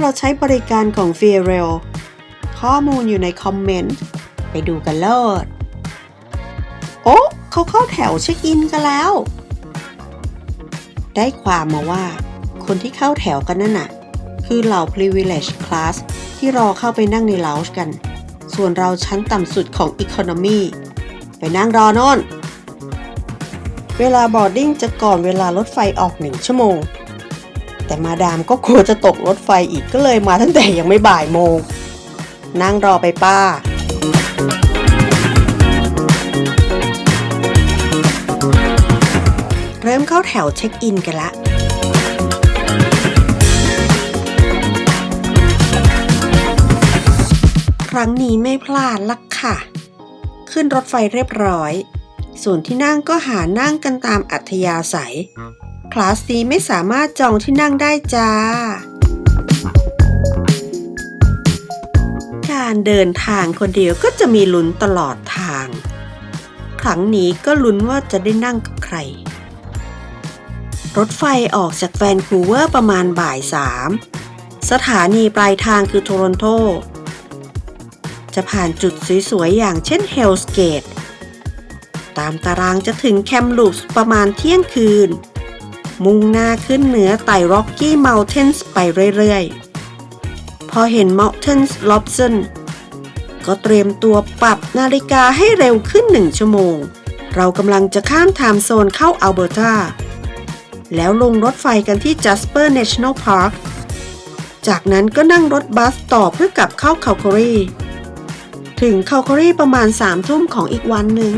ที่เราใช้บริการของ f e r e l ข้อมูลอยู่ในคอมเมนต์ ไปดูกันเลิศโอ้เขาเข้าแถวเช็คอินกันแล้ว ได้ความมาว่า คนที่เข้าแถวกันนั่นน่ะ คือเหล่า privilege class ที่รอเข้าไปนั่งใน lounge กัน ส่วนเราชั้นต่ำสุดของ economy ไปนั่งรอน่นเวลาบอร์ดิ้งจะก่อนเวลารถไฟออกหนึ่งชั่วโมง แต่มาดามก็กลัวจะตกรถไฟอีกก็เลยมาตั้งแต่ยังไม่บ่ายโมง นั่งรอไปป้า เริ่มเข้าแถวเช็คอินกันละครั้งนี้ไม่พลาดลักค่ะ ขึ้นรถไฟเรียบร้อย ส่วนที่นั่งก็หานั่งกันตามอัธยาศัย คลาสนี้ไม่สามารถจองที่นั่งได้จ้า การเดินทางคนเดียวก็จะมีลุ้นตลอดทาง ครั้งนี้ก็ลุ้นว่าจะได้นั่งกับใคร รถไฟออกจากแวนคูเวอร์ประมาณบ่ายสามสถานีปลายทางคือโทรอนโต จะผ่านจุดสวยๆ อย่างเช่น Hell's Gate ตามตารางจะถึงแคมลูปส์ประมาณเที่ยงคืน มุ่งหน้าขึ้นเหนือไต่ Rocky Mountains ไปเรื่อยๆ พอเห็น Mountains Lobson ก็เตรียมตัวปรับนาฬิกาให้เร็วขึ้นหนึ่งชั่วโมง เรากำลังจะข้ามไทม์โซนเข้าอัลเบอร์ตา แล้วลงรถไฟกันที่ Jasper National Park จากนั้นก็นั่งรถบัสต่อเพื่อกลับเข้าคาลการีถึงคาลการีประมาณ3ามทุ่มของอีกวันหนึ่ง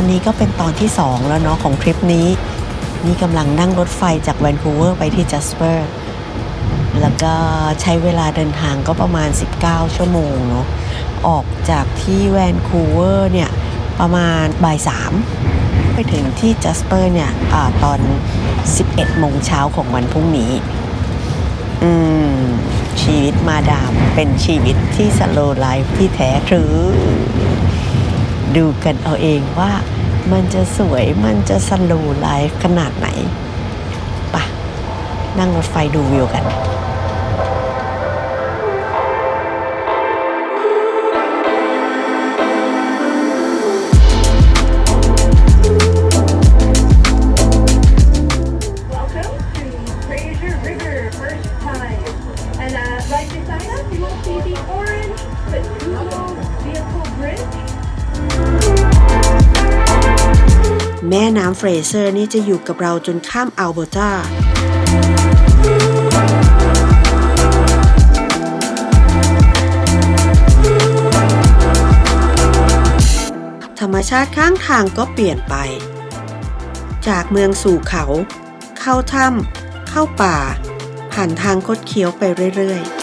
อนนี้ก็เป็นตอนที่ 2 แล้วเนาะของทริปนี้ นี่กำลังนั่งรถไฟจากแวนคูเวอร์ไปที่จัสเปอร์แล้วก็ใช้เวลาเดินทางก็ประมาณ 19 ชั่วโมงเนาะออกจากที่แวนคูเวอร์เนี่ยประมาณบ่ายสามไปถึงที่จัสเปอร์เนี่ยอตอน 11โมงเช้าของวันพรุ่งนี้ อืม ชีวิตมาดามเป็นชีวิตที่สโลไลฟ์ที่แท้ทรู ดูกันเอาเองว่ามันจะสวยมันจะสโลไลฟ์ขนาดไหนปะนั่งรถไฟดูวิวกัน แม่น้ำเฟรเซอร์นี่จะอยู่กับเราจนข้ามอัลเบอร์ตาธรรมชาติข้างทางก็เปลี่ยนไป จากเมืองสู่เขา เข้าถ้ำเข้าป่า ผ่านทางคดเคี้ยวไปเรื่อยๆ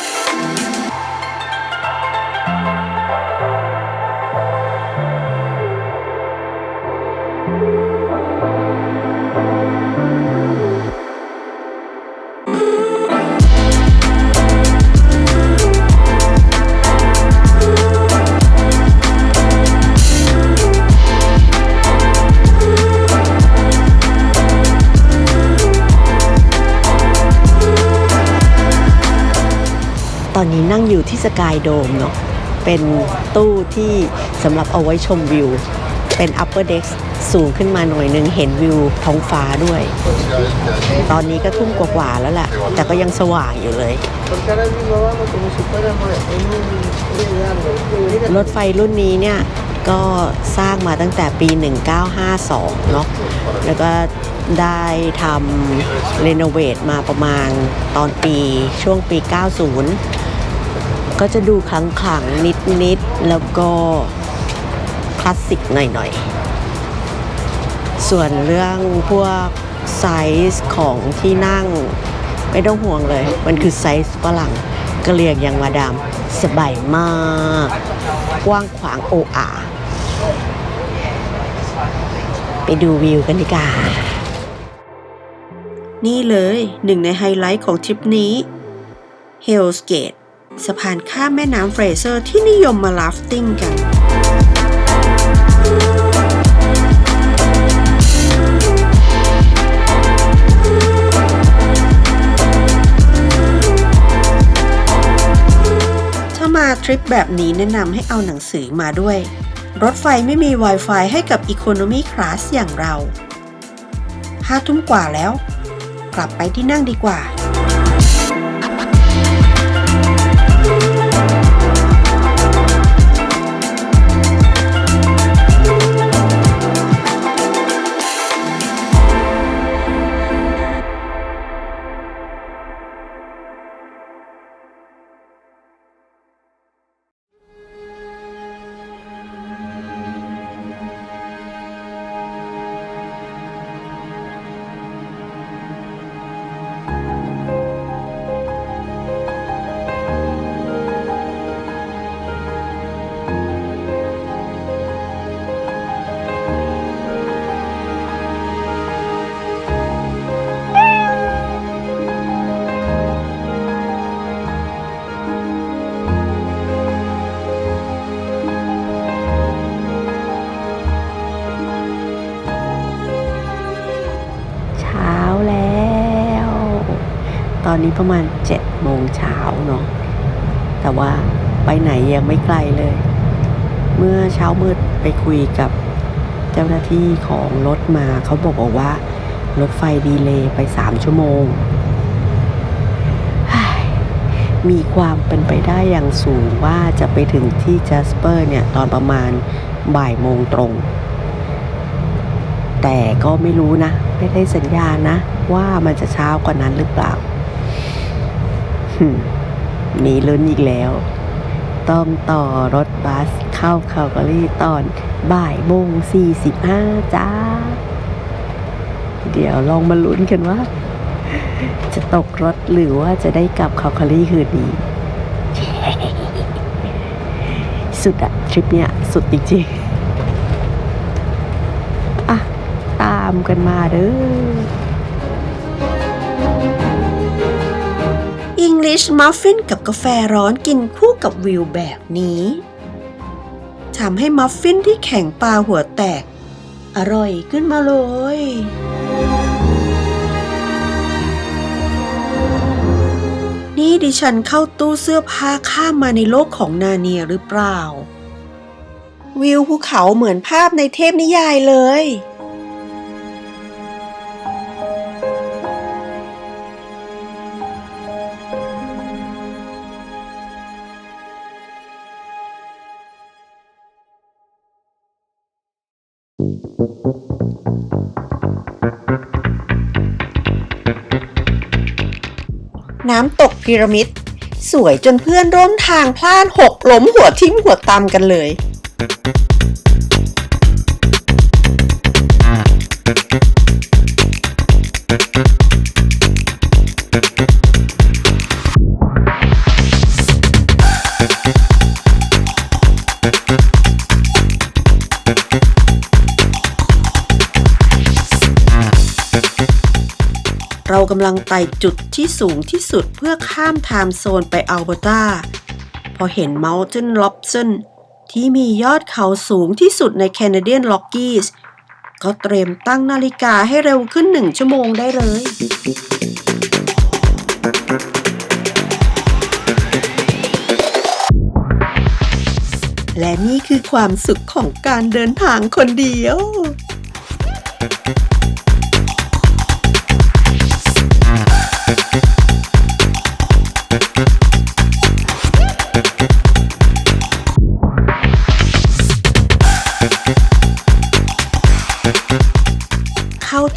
นี้นั่งอยู่ที่สกายโดมเนาะเป็นตู้ที่สำหรับเอาไว้ชมวิว เป็น upper deck สูงขึ้นมาหน่อยหนึ่งเห็นวิวท้องฟ้าด้วย ตอนนี้ก็ทุ่มกว่าๆแล้วแหละ แต่ก็ยังสว่างอยู่เลย รถไฟรุ่นนี้เนี่ยก็สร้างมาตั้งแต่ปี 1952 เนาะ แล้วก็ได้ทำรีโนเวทมาประมาณตอนปีช่วงปี 90 ก็จะดูขลังๆนิดๆแล้วก็คลาสสิกหน่อยๆ ส่วนเรื่องพวกไซส์ของที่นั่งไม่ต้องห่วงเลย มันคือไซส์ฝรั่งกระเรียงย่างมาดามสบายมาก กว้างขวางโออาไปดูวิวกันดีกว่านี่เลยหนึ่งในไฮไลท์ของทริปนี้ Hell's Gate สะพานข้ามแม่น้ำเฟรเซอร์ที่นิยมมาลาฟติ้งกัน ถ้ามาทริปแบบนี้แนะนำให้เอาหนังสือมาด้วย รถไฟไม่มี Wi-Fi ให้กับ Economy Class อย่างเราห้าทุ่มกว่าแล้ว กลับไปที่นั่งดีกว่า ตอนนี้ประมาณ7โมงเช้าเนาะแต่ว่าไปไหนยังไม่ไกลเลย เมื่อเช้ามืดไปคุยกับเจ้าหน้าที่ของรถมาเขาบอกบอกว่า รถไฟดีเลย์ไป 3 ชั่วโมงเฮ้มีความเป็นไปได้อย่างสูงว่าจะไปถึงที่จัสเปอร์เนี่ย ตอนประมาณบ่ายโมงตรง แต่ก็ไม่รู้นะ ไม่ได้สัญญาณนะ ว่ามันจะเช้ากว่านั้นหรือเปล่า มีลุ้นอีกแล้ว ต้องต่อรถบัสเข้าคาลการีตอนบ่ายโมงสี่สิบห้าจ้า เดี๋ยวลองมาลุ้นกันว่า จะตกรถหรือว่าจะได้กลับคาลการีคืนนี้ สุดอะทริปเนี้ยสุดจริงๆ อะ ตามกันมาเด้อ English Muffin กับกาแฟร้อนกินคู่กับวิวแบบนี้ทำให้มัฟฟินที่แข็งปลาหัวแตก อร่อยขึ้นมาเลยนี่ดิฉันเข้าตู้เสื้อผ้าข้ามมาในโลกของนาเนียหรือเปล่า วิวภูเขาเหมือนภาพในเทพนิยายเลย น้ำตกพีระมิด สวยจนเพื่อนร่วมทางพลาดหกล้มหัวทิ่มหัวตำกันเลย กำลังไต่จุดที่สูงที่สุดเพื่อข้ามไทม์โซนไปอัลเบอร์ตา พอเห็น Mountain Lobson ที่มียอดเขาสูงที่สุดใน Canadian Rockies ก็เตรียมตั้งนาฬิกาให้เร็วขึ้นหนึ่งชั่วโมงได้เลย และนี่คือความสุขของการเดินทางคนเดียว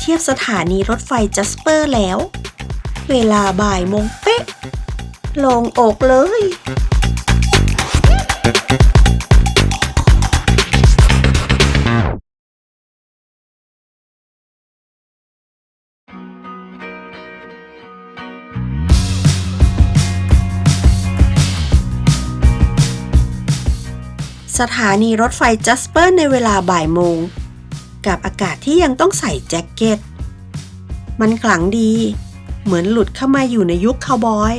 เทียบสถานีรถไฟจัสเปอร์แล้ว เวลาบ่ายโมงเป๊ะลงอกเลย สถานีรถไฟจัสเปอร์ในเวลาบ่ายโมง กับอากาศที่ยังต้องใส่แจ็คเก็ต มันขลังดี เหมือนหลุดเข้ามาอยู่ในยุคคาวบอย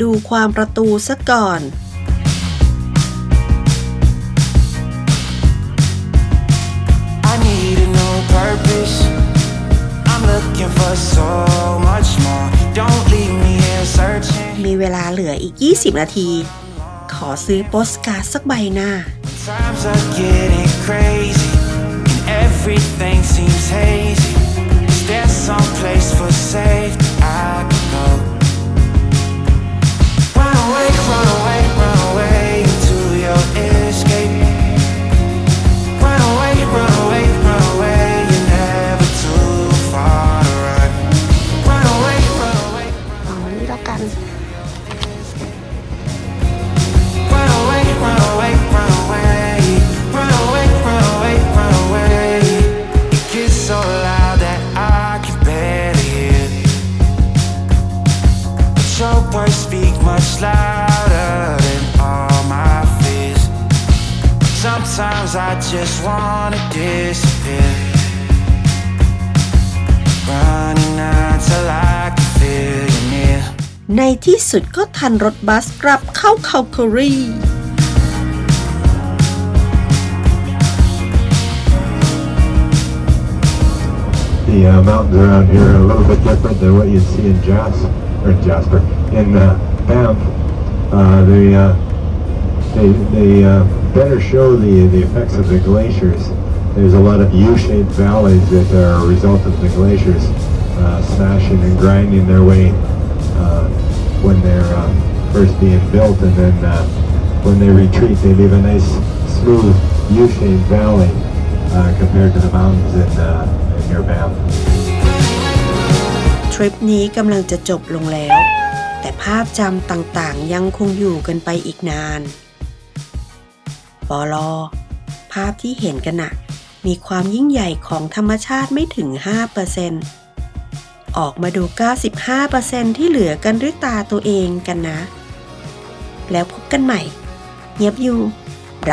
ดูความประตูซะก่อน เวลาเหลืออีก 20 นาที ขอซื้อโปสการ์ดสักใบหน้า Everything seems hazy. Is there some place for safety I Sometimes I just wanna disappear. Running until I can feel you near. ในที่สุดก็ทันรถบัสกลับเข้าคาลการี The uh, mountains around here are a little bit different than what you'd see in Jasper, or Jasper, in uh, Banff. Uh, they uh, they they uh, better show the the effects of the glaciers. There's a lot of U-shaped valleys that are a result of the glaciers uh, smashing and grinding their way uh, when they're uh, first being built, and then uh, when they retreat, they leave a nice smooth U-shaped valley uh, compared to the mountains in, uh, in near Banff. ทริปนี้กำลังจะจบลงแล้ว แต่ภาพจำต่างๆ ยังคงอยู่กันไปอีกนาน ปอลอภาพที่เห็นกันนะมีความยิ่งใหญ่ของธรรมชาติไม่ถึง 5%ออกมาดู 95%ที่เหลือกันด้วยตาตัวเองกันนะ แล้วพบกันใหม่ เงียบอยู่ไร